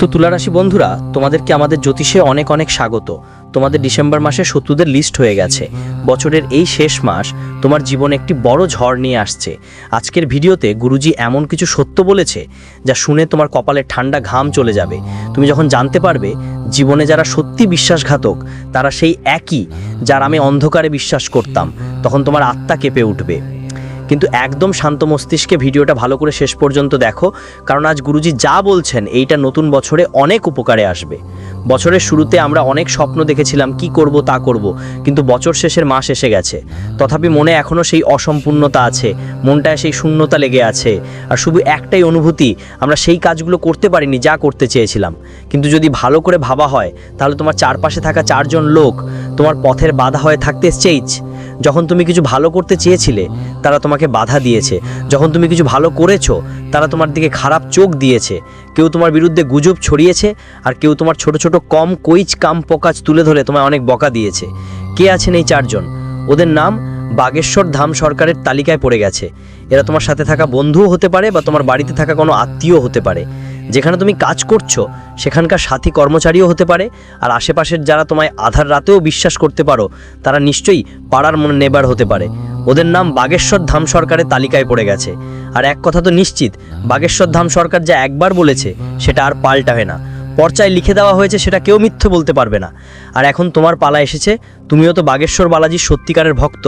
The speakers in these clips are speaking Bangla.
তো তুলারাশি বন্ধুরা, তোমাদেরকে আমাদের জ্যোতিষে অনেক অনেক স্বাগত। তোমাদের ডিসেম্বর মাসে শত্রুদের লিস্ট হয়ে গেছে। বছরের এই শেষ মাস তোমার জীবনে একটি বড় ঝড় নিয়ে আসছে। আজকের ভিডিওতে গুরুজি এমন কিছু সত্য বলেছে, যা শুনে তোমার কপালে ঠান্ডা ঘাম চলে যাবে। তুমি যখন জানতে পারবে, জীবনে যারা সত্যি বিশ্বাসঘাতক, তারা সেই একই যার আমি অন্ধকারে বিশ্বাস করতাম। তখন তোমার আত্মা কেঁপে উঠবে। কিন্তু একদম শান্ত মস্তিষ্কে ভিডিওটা ভালো করে শেষ পর্যন্ত দেখো, কারণ আজ গুরুজি যা বলছেন, এইটা নতুন বছরে অনেক উপকারে আসবে। বছরের শুরুতে আমরা অনেক স্বপ্ন দেখেছিলাম, কি করব, তা করব, কিন্তু বছর শেষের মাস এসে গেছে। তথাপি মনে এখনও সেই অসম্পূর্ণতা আছে, মনটায় সেই শূন্যতা লেগে আছে, আর শুধু একটাই অনুভূতি, আমরা সেই কাজগুলো করতে পারিনি, যা করতে চেয়েছিলাম। কিন্তু যদি ভালো করে ভাবা হয়, তাহলে তোমার চারপাশে থাকা চারজন লোক, তোমার পথের বাধা হয়ে থাকতে চেয়েছ যখন তুমি কিছু ভালো করতে চেয়েছিলে, তারা তোমাকে বাধা দিয়েছে। যখন তুমি কিছু ভালো করেছ, তারা তোমার দিকে খারাপ চোখ দিয়েছে। কেউ তোমার বিরুদ্ধে গুজব ছড়িয়েছে, আর কেউ তোমার ছোট ছোট কম কইচ কাম পোকাজ তুলে ধরে তোমায় অনেক বকা দিয়েছে। কে আছেন এই চারজন? ওদের নাম বাগেশ্বর ধাম সরকারের তালিকায় পড়ে গেছে। এরা তোমার সাথে থাকা বন্ধুও হতে পারে বা তোমার বাড়িতে থাকা কোনো আত্মীয় হতে পারে। যেখানে তুমি কাজ করছ, সেখানকার সাথী কর্মচারীও হতে পারে, আর আশেপাশের যারা তোমায় আধার রাতেও বিশ্বাস করতে পারো, তারা নিশ্চয়ই পাড়ার মনে নেবার হতে পারে। ওদের নাম বাগেশ্বর ধাম সরকারের তালিকায় পড়ে গেছে। আর এক কথা তো নিশ্চিত, বাগেশ্বর ধাম সরকার যা একবার বলেছে, সেটা আর পাল্টাবে না। পর্চায় লিখে দেওয়া হয়েছে, সেটা কেউ মিথ্যে বলতে পারবে না। আর এখন তোমার পালা এসেছে, তুমিও তো বাগেশ্বর বালাজির সত্যিকারের ভক্ত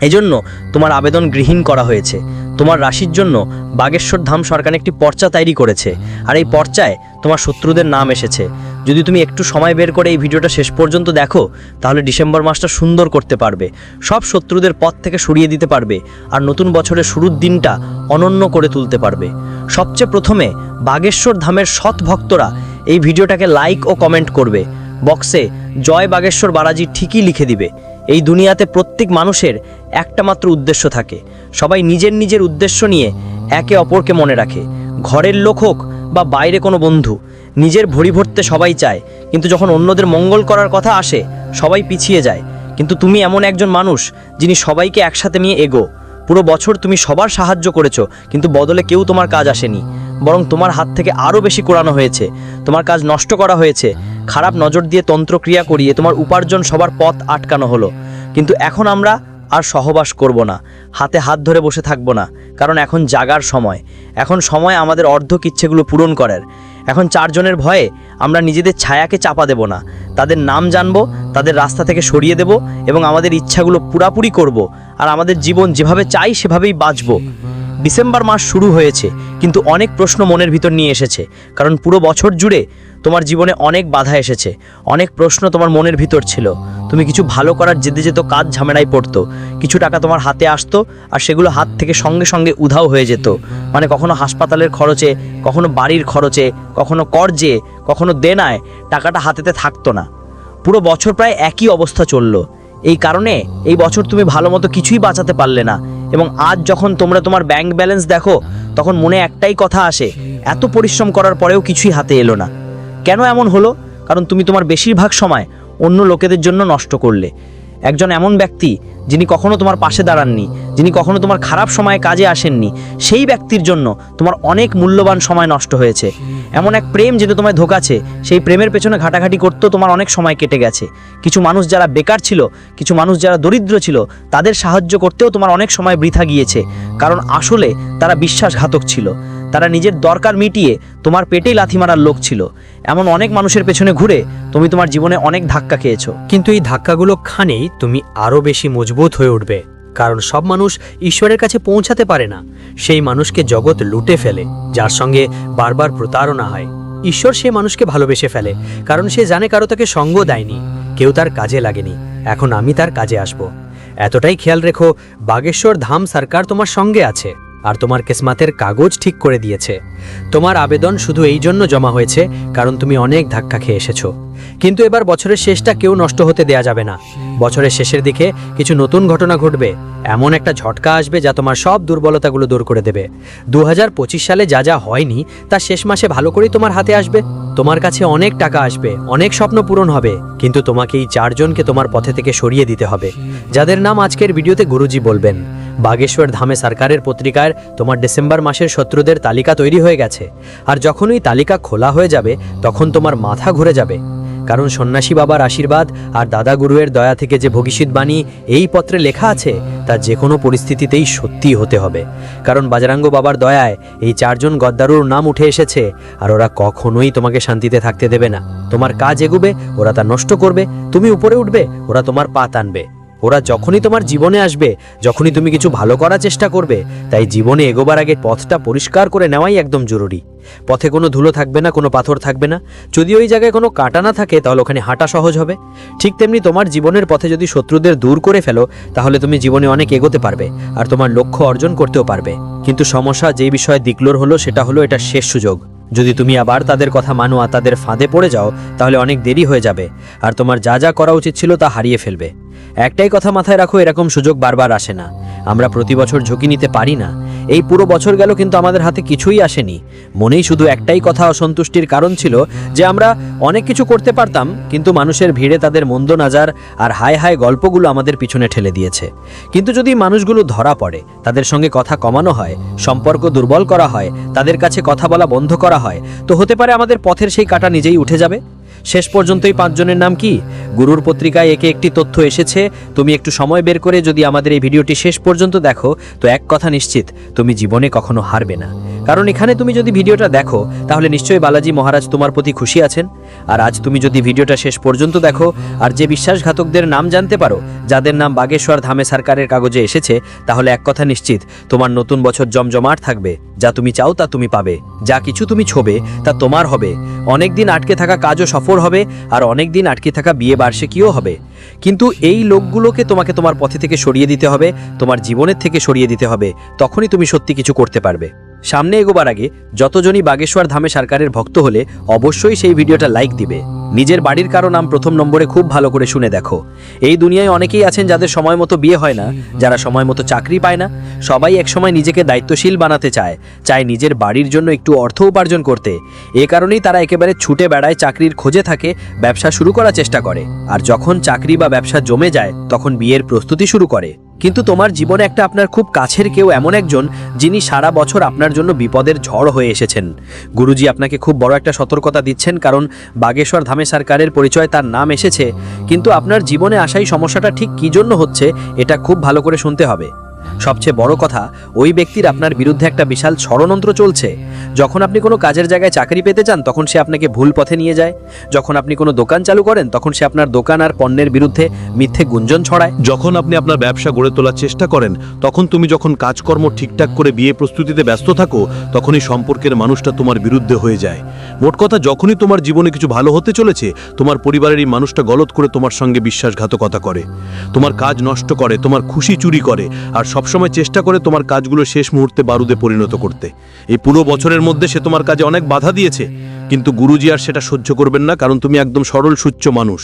এজন্য তোমার আবেদন গৃহীণ করা হয়েছে। তোমার রাশির জন্য বাগেশ্বর ধাম সরকার একটি পর্চা তৈরি করেছে। আর এই পর্চায় তোমার শত্রুদের নাম এসেছে। যদি তুমি একটু সময় বের করে এই ভিডিওটা শেষ পর্যন্ত দেখো, তাহলে ডিসেম্বর মাসটা সুন্দর করতে পারবে। সব শত্রুদের পথ থেকে সরিয়ে দিতে পারবে আর নতুন বছরের শুরুর দিনটা অনন্য করে তুলতে পারবে। সবচেয়ে প্রথমে বাগেশ্বর ধামের সৎ ভক্তরা এই ভিডিওটাকে লাইক ও কমেন্ট করবে। বক্সে জয় বাগেশ্বর বালাজি ঠিকই লিখে দিবে। এই দুনিয়াতে প্রত্যেক মানুষের একটা মাত্র উদ্দেশ্য থাকে। সবাই নিজের নিজের উদ্দেশ্য নিয়ে একে অপরকে মনে রাখে। ঘরের লোক হোক বা বাইরে কোনো বন্ধু, নিজের ভরি ভরতে সবাই চায়। কিন্তু যখন অন্যদের মঙ্গল করার কথা আসে, সবাই পিছিয়ে যায়। কিন্তু তুমি এমন একজন মানুষ যিনি সবাইকে একসাথে নিয়ে এগো। পুরো বছর তুমি সবার সাহায্য করেছ, কিন্তু বদলে কেউ তোমার কাজ আসেনি। বরং তোমার হাত থেকে আরও বেশি কোরানো হয়েছে। তোমার কাজ নষ্ট করা হয়েছে। খারাপ নজর দিয়ে তন্ত্রক্রিয়া করিয়ে তোমার উপার্জন সবার পথ আটকানো হলো। কিন্তু এখন আমরা আর সহবাস করব না, হাতে হাত ধরে বসে থাকব না, কারণ এখন জাগার সময়। এখন সময় আমাদের অর্ধক ইচ্ছেগুলো পূরণ করার। এখন চারজনের ভয়ে আমরা নিজেদের ছায়াকে চাপা দেব না। তাদের নাম জানব, তাদের রাস্তা থেকে সরিয়ে দেব এবং আমাদের ইচ্ছাগুলো পুরাপুরি করব। আর আমাদের জীবন যেভাবে চাই সেভাবেই বাঁচবো। ডিসেম্বর মাস শুরু হয়েছে, কিন্তু অনেক প্রশ্ন মনের ভিতর নিয়ে এসেছে, কারণ পুরো বছর জুড়ে তোমার জীবনে অনেক বাধা এসেছে, অনেক প্রশ্ন তোমার মনের ভিতর ছিল, তুমি কিছু ভালো করার যেতে যেত কাজ ঝামেলায় পড়তো, কিছু টাকা তোমার হাতে আসতো আর সেগুলো হাত থেকে সঙ্গে সঙ্গে উধাও হয়ে যেত মানে কখনো হাসপাতালের খরচে, কখনো বাড়ির খরচে, কখনো কর্জে কখনো দেনায় টাকাটা হাতেতে থাকতো না। পুরো বছর প্রায় একই অবস্থা চলল, এই কারণে এই বছর তুমি ভালো মতো কিছুই বাঁচাতে পারলে না এবং আজ যখন তোমরা তোমার ব্যাংক ব্যালেন্স দেখো, তখন মনে একটাই কথা আসে, এত পরিশ্রম করার পরেও কিছুই হাতে এলো না। কেন এমন হলো? কারণ তুমি তোমার বেশিরভাগ সময় অন্য লোকেদের জন্য নষ্ট করলে। একজন এমন ব্যক্তি যিনি কখনো তোমার পাশে দাঁড়াননি, যিনি কখনো তোমার খারাপ সময়ে কাজে আসেননি, সেই ব্যক্তির জন্য তোমার অনেক মূল্যবান সময় নষ্ট হয়েছে। এমন এক প্রেম যেটা তোমায় ধোকাছে, সেই প্রেমের পেছনে ঘাটাঘাটি করতেও তোমার অনেক সময় কেটে গেছে। কিছু মানুষ যারা বেকার ছিল, কিছু মানুষ যারা দরিদ্র ছিল, তাদের সাহায্য করতেও তোমার অনেক সময় বৃথা গিয়েছে, কারণ আসলে তারা বিশ্বাসঘাতক ছিল। তারা নিজের দরকার মিটিয়ে তোমার পেটেই লাথি মারার লোক ছিল। এমন অনেক মানুষের পেছনে ঘুরে তুমি তোমার জীবনে অনেক ধাক্কা খেয়েছো। কিন্তু এই ধাক্কাগুলো খানেই তুমি আরও বেশি মজবুত হয়ে উঠবে। কারণ সব মানুষ ঈশ্বরের কাছে পৌঁছাতে পারে না। সেই মানুষকে জগৎ লুটে ফেলে, যার সঙ্গে বারবার প্রতারণা হয়। ঈশ্বর সে মানুষকে ভালোবেসে ফেলে, কারণ সে জানে কারও তাকে সঙ্গ দেয়নি, কেউ তার কাজে লাগেনি। এখন আমি তার কাজে আসব। এতটাই খেয়াল রেখো, বাগেশ্বর ধাম সরকার তোমার সঙ্গে আছে। আর তোমার কেসমাতের কাগজ ঠিক করে দিয়েছে। তোমার আবেদন শুধু এই জন্য জমা হয়েছে, কারণ তুমি অনেক ধাক্কা খেয়ে এসেছ। কিন্তু এবার বছরের শেষটা কেউ নষ্ট হতে দেয়া যাবে না। বছরের শেষের দিকে কিছু নতুন ঘটনা ঘটবে। এমন একটা ঝটকা আসবে যা তোমার সব দুর্বলতাগুলো দূর করে দেবে। দু সালে যা যা হয়নি, তা শেষ মাসে ভালো করেই তোমার হাতে আসবে। তোমার কাছে অনেক টাকা আসবে, অনেক স্বপ্ন পূরণ হবে, কিন্তু তোমাকে এই চারজনকে তোমার পথে থেকে সরিয়ে দিতে হবে। যাদের নাম আজকের ভিডিওতে গুরুজি বলবেন। বাগেশ্বর ধামে সরকারের পত্রিকায় তোমার ডিসেম্বর মাসের শত্রুদের তালিকা তৈরি হয়ে গেছে। আর যখন ওই তালিকা খোলা হয়ে যাবে, তখন তোমার মাথা ঘুরে যাবে। কারণ সন্ন্যাসী বাবার আশীর্বাদ আর দাদা গুরুয়ের দয়া থেকে যে ভবিষ্যৎবাণী এই পত্রে লেখা আছে, তা যে কোনো পরিস্থিতিতেই সত্যি হতে হবে। কারণ বাজরাঙ্গ বাবার দয়ায় এই চারজন গদ্দারুর নাম উঠে এসেছে, আর ওরা কখনোই তোমাকে শান্তিতে থাকতে দেবে না। তোমার কাজ এগুবে, ওরা তা নষ্ট করবে, তুমি উপরে উঠবে, ওরা তোমার পা টানবে ওরা যখনই তোমার জীবনে আসবে, যখনই তুমি কিছু ভালো করার চেষ্টা করবে, তাই জীবনে এগোবার আগে পথটা পরিষ্কার করে নেওয়াই একদম জরুরি। পথে কোনো ধুলো থাকবে না, কোনো পাথর থাকবে না। যদি ওই জায়গায় কোনো কাটা না থাকে, তাহলে ওখানে হাঁটা সহজ হবে। ঠিক তেমনি তোমার জীবনের পথে যদি শত্রুদের দূর করে ফেলো, তাহলে তুমি জীবনে অনেক এগোতে পারবে আর তোমার লক্ষ্য অর্জন করতেও পারবে। কিন্তু সমস্যা যেই বিষয়ে দিকলোর হলো, সেটা হলো এটা শেষ সুযোগ। যদি তুমি আবার তাদের কথা মানো আর তাদের ফাঁদে পড়ে যাও, তাহলে অনেক দেরি হয়ে যাবে। আর তোমার যা যা করা উচিত ছিল তা হারিয়ে ফেলবে। একটাই কথা মাথায় রাখো, এরকম সুযোগ বারবার আসে না। আমরা প্রতি বছর ঝুঁকি নিতে পারি না। এই পুরো বছর গেল কিন্তু আমাদের হাতে কিছুই আসেনি। মনেই শুধু একটাই কথা অসন্তুষ্টির কারণ ছিল যে আমরা অনেক কিছু করতে পারতাম, কিন্তু মানুষের ভিড়ে তাদের মন্দ নাজার আর হায় হায় গল্পগুলো আমাদের পিছনে ঠেলে দিয়েছে। কিন্তু যদি মানুষগুলো ধরা পড়ে, তাদের সঙ্গে কথা কমানো হয়, সম্পর্ক দুর্বল করা হয়, তাদের কাছে কথা বলা বন্ধ করা হয়, তো হতে পারে আমাদের পথের সেই কাটা নিজেই উঠে যাবে? শেষ পর্যন্তই পাঁচজনের নাম কি? গুরুর পত্রিকায় একে একটি তথ্য এসেছে, তুমি একটু সময় বের করে যদি আমাদের এই ভিডিওটি শেষ পর্যন্ত দেখো, তো এক কথা নিশ্চিত, তুমি জীবনে কখনো হারবে না। কারণ এখানে তুমি যদি ভিডিওটা দেখো, তাহলে নিশ্চয়ই বালাজি মহারাজ তোমার প্রতি খুশি আছেন। আর আজ তুমি যদি ভিডিওটা শেষ পর্যন্ত দেখো, আর যে বিশ্বাসঘাতকদের নাম জানতে পারো, যাদের নাম বাগেশ্বর ধামে সরকারের কাগজে এসেছে, তাহলে এক কথা নিশ্চিত, তোমার নতুন বছর জমজমাট থাকবে। যা তুমি চাও তা তুমি পাবে, যা কিছু তুমি ছোবে, তা তোমার হবে। অনেক দিন আটকে থাকা কাজও সফল হবে আর অনেক দিন আটকে থাকা বিয়ে বার্ষিকীও হবে। কিন্তু এই লোকগুলোকে তোমাকে তোমার পথে থেকে সরিয়ে দিতে হবে, তোমার জীবনের থেকে সরিয়ে দিতে হবে। তখনই তুমি সত্যি কিছু করতে পারবে। সামনে এগোবার আগে যতজনই বাগেশ্বর ধামে সরকারের ভক্ত হলে অবশ্যই সেই ভিডিওটা লাইক দিবে। নিজের বাড়ির কারও নাম প্রথম নম্বরে খুব ভালো করে শুনে দেখো। এই দুনিয়ায় অনেকেই আছেন যাদের সময় মতো বিয়ে হয় না, যারা সময় মতো চাকরি পায় না। সবাই একসময় নিজেকে দায়িত্বশীল বানাতে চায় চায় নিজের বাড়ির জন্য একটু অর্থ উপার্জন করতে। এ কারণেই তারা একেবারে ছুটে বেড়ায় চাকরির খোঁজে থাকে, ব্যবসা শুরু করার চেষ্টা করে। আর যখন চাকরি বা ব্যবসা জমে যায়, তখন বিয়ের প্রস্তুতি শুরু করে। কিন্তু তোমার জীবনে একটা আপনার খুব কাছের কেউ এমন একজন যিনি সারা বছর আপনার জন্য বিপদের ঝড় হয়ে এসেছেন। গুরুজি আপনাকে খুব বড় একটা সতর্কতা দিচ্ছেন কারণ বাগেশ্বর ধামে সরকারের পরিচয় তার নাম এসেছে, কিন্তু আপনার জীবনে আসাই সমস্যাটা ঠিক কী জন্য হচ্ছে, এটা খুব ভালো করে শুনতে হবে। সবচেয়ে বড় কথা, ওই ব্যক্তির আপনার বিরুদ্ধে একটা বিশাল ষড়যন্ত্র চলছে। যখন আপনি কোনো কাজের জায়গায় চাকরি পেতে চান, তখন সে আপনাকে ভুল পথে নিয়ে যায়। যখন আপনি কোনো দোকান চালু করেন, তখন সে আপনার দোকান আর পণ্যের বিরুদ্ধে মিথ্যে গুঞ্জন ছড়ায়। যখন আপনি আপনার ব্যবসা গড়ে তোলার চেষ্টা করেন, তখন তুমি যখন কাজকর্ম ঠিকঠাক করে বিয়ে প্রস্তুতিতে ব্যস্ত থাকো, তখনই সম্পর্কের মানুষটা তোমার বিরুদ্ধে হয়ে যায়। মোট কথা, যখনই তোমার জীবনে কিছু ভালো হতে চলেছে, তোমার পরিবারের এই মানুষটা গলত করে তোমার সঙ্গে বিশ্বাসঘাতকতা করে। তোমার কাজ নষ্ট করে, তোমার খুশি চুরি করে, আর সবসময় চেষ্টা করে তোমার কাজগুলো শেষ মুহূর্তে বারুদে পরিণত করতে। এই পুরো বছরের মধ্যে সে তোমার কাজে অনেক বাধা দিয়েছে। কিন্তু গুরুজি আর সেটা সহ্য করবেন না, কারণ তুমি একদম সরল, সুচ্চ মানুষ।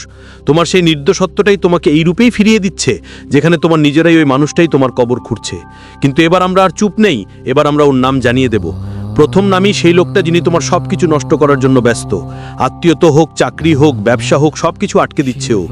তোমার সেই নির্দোষত্বটাই তোমাকে এই রূপেই ফিরিয়ে দিচ্ছে, যেখানে তোমার নিজেরাই ওই মানুষটাই তোমার কবর খুঁড়ছে। কিন্তু এবার আমরা আর চুপ নেই, এবার আমরা ওর নাম জানিয়ে দেব। প্রথম নামই সেই লোকটা যিনি তোমার সব কিছু নষ্ট করার জন্য ব্যস্ত। আত্মীয়ত হোক, চাকরি হোক, ব্যবসা হোক সব কিছু আটকে দিচ্ছে ও।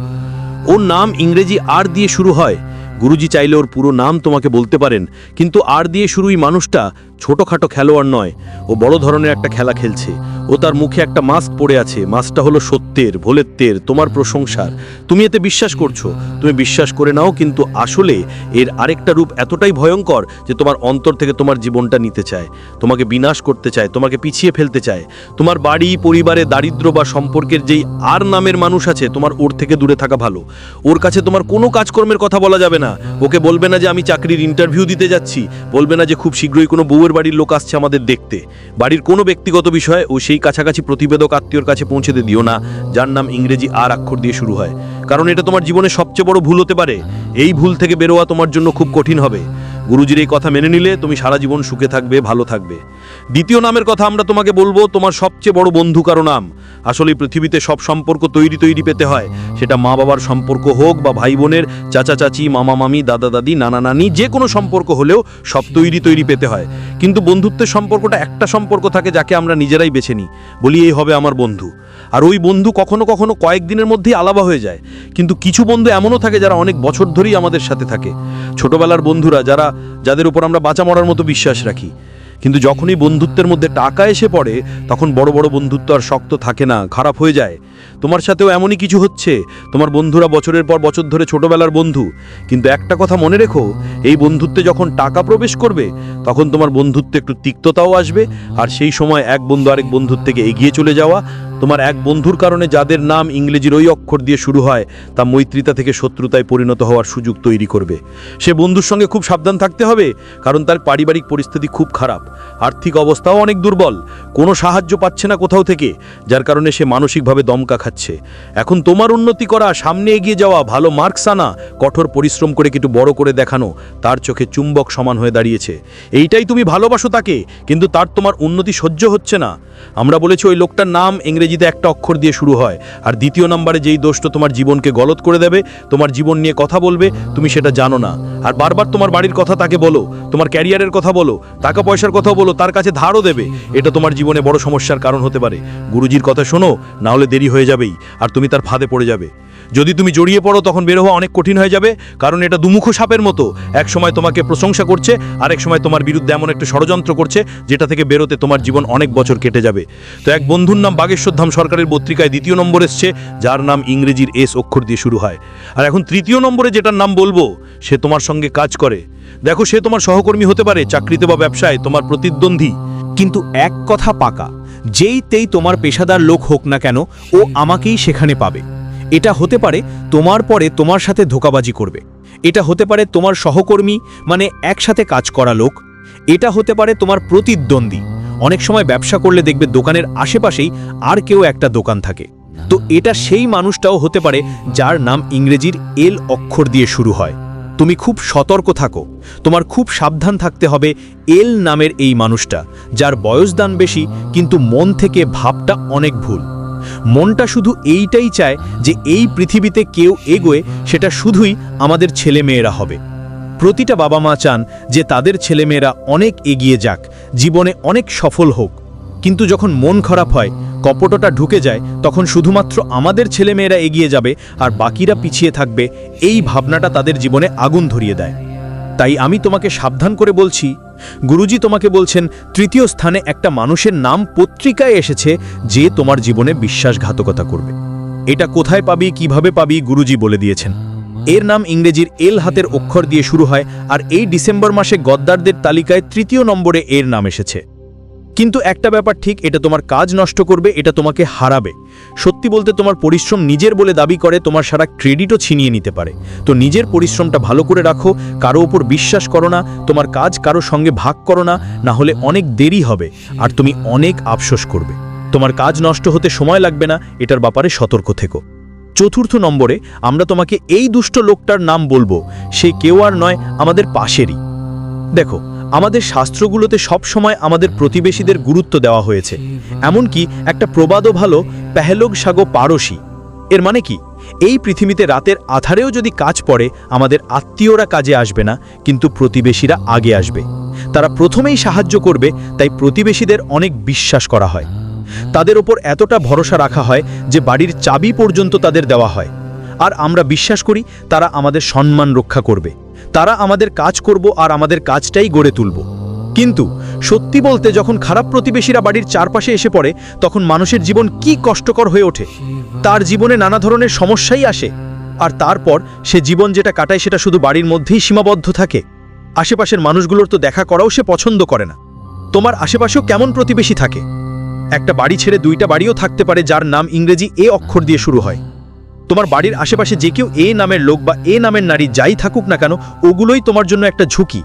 ওর নাম ইংরেজি আর দিয়ে শুরু হয় গুরুজি চাইলে ওর পুরো নাম তোমাকে বলতে পারেন কিন্তু আর দিয়ে শুরুই মানুষটা ছোটখাটো খেলোয়াড় নয়, ও বড় ধরনের একটা খেলা খেলছে। ও তার মুখে একটা মাস্ক পড়ে আছে মাস্কটা হলো সত্যের ভোলেত্বের তোমার প্রশংসার। তুমি এতে বিশ্বাস করছ, তুমি বিশ্বাস করে নাও, কিন্তু আসলে এর আরেকটা রূপ এতটাই ভয়ঙ্কর যে তোমার অন্তর থেকে তোমার জীবনটা নিতে চায়। তোমাকে বিনাশ করতে চায়, তোমাকে পিছিয়ে ফেলতে চায়। তোমার বাড়ি, পরিবারে, দারিদ্র বা সম্পর্কের যেই আর নামের মানুষ আছে, তোমার ওর থেকে দূরে থাকা ভালো। ওর কাছে তোমার কোনো কাজকর্মের কথা বলা যাবে না। ওকে বলবে না যে আমি চাকরির ইন্টারভিউ দিতে যাচ্ছি, বলবে না যে খুব শীঘ্রই কোনো বউয়ের বাড়ির লোক আসছে আমাদের দেখতে। বাড়ির কোনো ব্যক্তিগত বিষয়ে ও সেই কাছাকাছি প্রতিবেদক আত্মীয়র কাছে পৌঁছে দিও না, যার নাম ইংরেজি আর অক্ষর দিয়ে শুরু হয়। কারণ এটা তোমার জীবনে সবচেয়ে বড় ভুল হতে পারে। এই ভুল থেকে বেরোয়া তোমার জন্য খুব কঠিন হবে। গুরুজির এই কথা মেনে নিলে তুমি সারা জীবন সুখে থাকবে, ভালো থাকবে। দ্বিতীয় নামের কথা আমরা তোমাকে বলব, তোমার সবচেয়ে বড় বন্ধু কারও নাম। আসলে পৃথিবীতে সব সম্পর্ক তৈরি তৈরি পেতে হয়। সেটা মা বাবার সম্পর্ক হোক বা ভাই বোনের চাচা, চাচি, মামা, মামি, দাদা, দাদি, নানা, নানি, যে কোনো সম্পর্ক হলেও সব তৈরি তৈরি পেতে হয়। কিন্তু বন্ধুত্বের সম্পর্কটা একটা সম্পর্ক থাকে যাকে আমরা নিজেরাই বেছে নিই। বলি, এই হবে আমার বন্ধু। আর ওই বন্ধু কখনো কখনো কয়েকদিনের মধ্যেই আলাদা হয়ে যায়। কিন্তু কিছু বন্ধু এমনও থাকে যারা অনেক বছর ধরেই আমাদের সাথে থাকে। ছোটবেলার বন্ধুরা যারা যাদের উপর আমরা বাঁচা মরার মতো বিশ্বাস রাখি। কিন্তু যখনই বন্ধুত্বের মধ্যে টাকা এসে পড়ে, তখন বড় বড় বন্ধুত্ব আর শক্ত থাকে না, খারাপ হয়ে যায়। তোমার সাথেও এমনই কিছু হচ্ছে। তোমার বন্ধুরা বছরের পর বছর ধরে ছোটবেলার বন্ধু। কিন্তু একটা কথা মনে রেখো, এই বন্ধুত্বে যখন টাকা প্রবেশ করবে, তখন তোমার বন্ধুত্বে একটু তিক্ততাও আসবে। আর সেই সময় এক বন্ধু আরেক বন্ধুর থেকে এগিয়ে চলে যাওয়া, তোমার এক বন্ধুর কারণে যাদের নাম ইংরেজির ওই অক্ষর দিয়ে শুরু হয়, তা মৈত্রিতা থেকে শত্রুতায় পরিণত হওয়ার সুযোগ তৈরি করবে। সে বন্ধুর সঙ্গে খুব সাবধান থাকতে হবে, কারণ তার পারিবারিক পরিস্থিতি খুব খারাপ। আর্থিক অবস্থাও অনেক দুর্বল। কোনো সাহায্য পাচ্ছে না কোথাও থেকে, যার কারণে সে মানসিকভাবে দমকা খাচ্ছে। এখন তোমার উন্নতি করা, সামনে এগিয়ে যাওয়া, ভালো মার্কস আনা, কঠোর পরিশ্রম করে কিছু বড় করে দেখানো, তার চোখে চুম্বক সমান হয়ে দাঁড়িয়েছে। এইটাই তুমি ভালোবাসো তাকে, কিন্তু তার তোমার উন্নতি সহ্য হচ্ছে না। আমরা বলেছি ওই লোকটার নাম ইংরেজিতে একটা অক্ষর দিয়ে শুরু হয়, আর দ্বিতীয় নম্বরে যেই দোষটা তোমার জীবনকে গলত করে দেবে, তোমার জীবন নিয়ে কথা বলবে, তুমি সেটা জানো না। আর বারবার তোমার বাড়ির কথা তাকে বলো, তোমার ক্যারিয়ারের কথা বলো, টাকা পয়সার কথা বলো, তার কাছে ধারও দেবে। এটা তোমার জীবনে বড় সমস্যার কারণ হতে পারে। গুরুজির কথা শোনো, না হলে দেরি হয়ে যাবেই, আর তুমি তার ফাঁদে পড়ে যাবে। যদি তুমি জড়িয়ে পড়ো, তখন বের হওয়া অনেক কঠিন হয়ে যাবে, কারণ এটা দুমুখ সাপের মতো। এক সময় তোমাকে প্রশংসা করছে আর এক সময় তোমার বিরুদ্ধে এমন একটা ষড়যন্ত্র করছে, যেটা থেকে বেরোতে তোমার জীবন অনেক বছর কেটে যাবে। তো এক বন্ধুর নাম বাগেশ্বর ধাম সরকারের পত্রিকায় দ্বিতীয় নম্বর এসছে, যার নাম ইংরেজির এস অক্ষর দিয়ে শুরু হয়। আর এখন তৃতীয় নম্বরে যেটার নাম বলব, সে তোমার সঙ্গে কাজ করে। দেখো, সে তোমার সহকর্মী হতে পারে, চাকরিতে বা ব্যবসায়, তোমার প্রতিদ্বন্দ্বী। কিন্তু এক কথা পাকা যেই তেই তোমার পেশাদার লোক হোক না কেন, ও আমাকেই সেখানে পাবে। এটা হতে পারে তোমার পরে তোমার সাথে ধোকাবাজি করবে। এটা হতে পারে তোমার সহকর্মী মানে একসাথে কাজ করা লোক। এটা হতে পারে তোমার প্রতিদ্বন্দ্বী। অনেক সময় ব্যবসা করলে দেখবে দোকানের আশেপাশেই আর কেউ একটা দোকান থাকে। তো এটা সেই মানুষটাও হতে পারে যার নাম ইংরেজির এল অক্ষর দিয়ে শুরু হয়। তুমি খুব সতর্ক থাকো। তোমার খুব সাবধান থাকতে হবে এল নামের এই মানুষটা, যার বয়সদান বেশি, কিন্তু মন থেকে ভাবটা অনেক ভুল। মনটা শুধু এইটাই চায় যে এই পৃথিবীতে কেউ এগোয়, সেটা শুধুই আমাদের ছেলেমেয়েরা হবে। প্রতিটা বাবা মা চান যে তাদের ছেলেমেয়েরা অনেক এগিয়ে যাক, জীবনে অনেক সফল হোক। কিন্তু যখন মন খারাপ হয় কপটটা ঢুকে যায়, তখন শুধুমাত্র আমাদের ছেলেমেয়েরা এগিয়ে যাবে আর বাকিরা পিছিয়ে থাকবে, এই ভাবনাটা তাদের জীবনে আগুন ধরিয়ে দেয়। তাই আমি তোমাকে সাবধান করে বলছি, গুরুজি তোমাকে বলছেন, তৃতীয় স্থানে একটা মানুষের নাম পত্রিকায় এসেছে যে তোমার জীবনে বিশ্বাসঘাতকতা করবে। এটা কোথায় পাবি, কীভাবে পাবি, গুরুজি বলে দিয়েছেন। এর নাম ইংরেজির এল হাতের অক্ষর দিয়ে শুরু হয়, আর এই ডিসেম্বর মাসে গদ্দারদের তালিকায় তৃতীয় নম্বরে এর নাম এসেছে। কিন্তু একটা ব্যাপার ঠিক, এটা তোমার কাজ নষ্ট করবে, এটা তোমাকে হারাবে। সত্যি বলতে তোমার পরিশ্রম নিজের বলে দাবি করে, তোমার সারা ক্রেডিটও ছিনিয়ে নিতে পারে। তো নিজের পরিশ্রমটা ভালো করে রাখো, কারও ওপর বিশ্বাস করো না, তোমার কাজ কারও সঙ্গে ভাগ করো না না হলে অনেক দেরি হবে, আর তুমি অনেক আফসোস করবে। তোমার কাজ নষ্ট হতে সময় লাগবে না, এটার ব্যাপারে সতর্ক থেকো। চতুর্থ নম্বরে আমরা তোমাকে এই দুষ্ট লোকটার নাম বলব। সে কেউ আর নয়, আমাদের পাশেরই। দেখো, আমাদের শাস্ত্রগুলোতে সবসময় আমাদের প্রতিবেশীদের গুরুত্ব দেওয়া হয়েছে। এমনকি একটা প্রবাদও ভালো, পেহলোগ সাগো পারসি। এর মানে কি? এই পৃথিবীতে রাতের আধারেও যদি কাজ পড়ে, আমাদের আত্মীয়রা কাজে আসবে না, কিন্তু প্রতিবেশীরা আগে আসবে। তারা প্রথমেই সাহায্য করবে, তাই প্রতিবেশীদের অনেক বিশ্বাস করা হয়। তাদের ওপর এতটা ভরসা রাখা হয় যে বাড়ির চাবি পর্যন্ত তাদের দেওয়া হয়। আর আমরা বিশ্বাস করি তারা আমাদের সম্মান রক্ষা করবে। তারা আমাদের কাজ করব আর আমাদের কাজটাই গড়ে তুলব। কিন্তু সত্যি বলতে যখন খারাপ প্রতিবেশীরা বাড়ির চারপাশে এসে পড়ে, তখন মানুষের জীবন কি কষ্টকর হয়ে ওঠে। তার জীবনে নানা ধরনের সমস্যাই আসে। আর তারপর সে জীবন যেটা কাটায় সেটা শুধু বাড়ির মধ্যেই সীমাবদ্ধ থাকে। আশেপাশের মানুষগুলোর তো দেখা করাও সে পছন্দ করে না। তোমার আশেপাশেও কেমন প্রতিবেশী থাকে? একটা বাড়ি ছেড়ে দুইটা বাড়িও থাকতে পারে যার নাম ইংরেজি এ অক্ষর দিয়ে শুরু হয়। তোমার বাড়ির আশেপাশে যে কেউ এ নামের লোক বা এ নামের নারী যাই থাকুক না কেন, ওগুলোই তোমার জন্য একটা ঝুঁকি।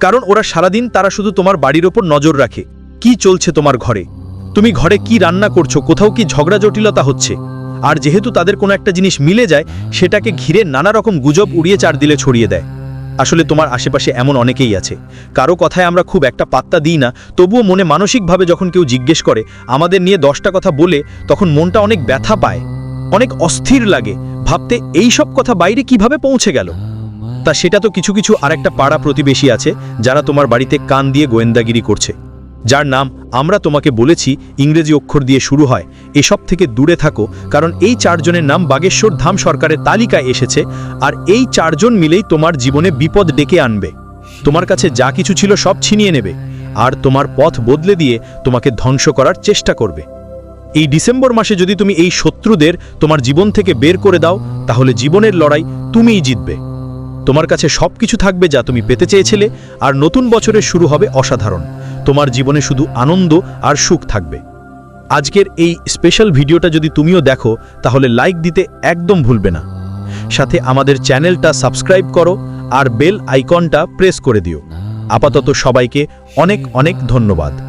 কারণ ওরা সারাদিন তারা শুধু তোমার বাড়ির ওপর নজর রাখে। কি চলছে তোমার ঘরে? তুমি ঘরে কি রান্না করছ? কোথাও কি ঝগড়া জটিলতা হচ্ছে? আর যেহেতু তাদের কোনো একটা জিনিস মিলে যায়, সেটাকে ঘিরে নানা রকম গুজব উড়িয়ে চার দিলে ছড়িয়ে দেয়। আসলে তোমার আশেপাশে এমন অনেকেই আছে। কারও কথায় আমরা খুব একটা পাত্তা দিই না, তবুও মনে মানসিকভাবে যখন কেউ জিজ্ঞেস করে, আমাদের নিয়ে দশটা কথা বলে, তখন মনটা অনেক ব্যথা পায়, অনেক অস্থির লাগে। ভাবতে, এই সব কথা বাইরে কীভাবে পৌঁছে গেল? তা সেটা তো কিছু কিছু আরেকটা পাড়া প্রতিবেশী আছে, যারা তোমার বাড়িতে কান দিয়ে গোয়েন্দাগিরি করছে। যার নাম আমরা তোমাকে বলেছি ইংরেজি অক্ষর দিয়ে শুরু হয়। এসব থেকে দূরে থাকো, কারণ এই চারজনের নাম বাগেশ্বর ধাম সরকারের তালিকায় এসেছে, আর এই চারজন মিলেই তোমার জীবনে বিপদ ডেকে আনবে। তোমার কাছে যা কিছু ছিল সব ছিনিয়ে নেবে, আর তোমার পথ বদলে দিয়ে তোমাকে ধ্বংস করার চেষ্টা করবে। এই ডিসেম্বর মাসে যদি তুমি এই শত্রুদের তোমার জীবন থেকে বের করে দাও, তাহলে জীবনের লড়াই তুমিই জিতবে। তোমার কাছে সব কিছু থাকবে যা তুমি পেতে চেয়েছিলে, আর নতুন বছরের শুরু হবে অসাধারণ। তোমার জীবনে শুধু আনন্দ আর সুখ থাকবে। আজকের এই স্পেশাল ভিডিওটা যদি তুমিও দেখো, তাহলে লাইক দিতে একদম ভুলবে না। সাথে আমাদের চ্যানেলটা সাবস্ক্রাইব করো আর বেল আইকনটা প্রেস করে দিও। আপাতত সবাইকে অনেক অনেক ধন্যবাদ।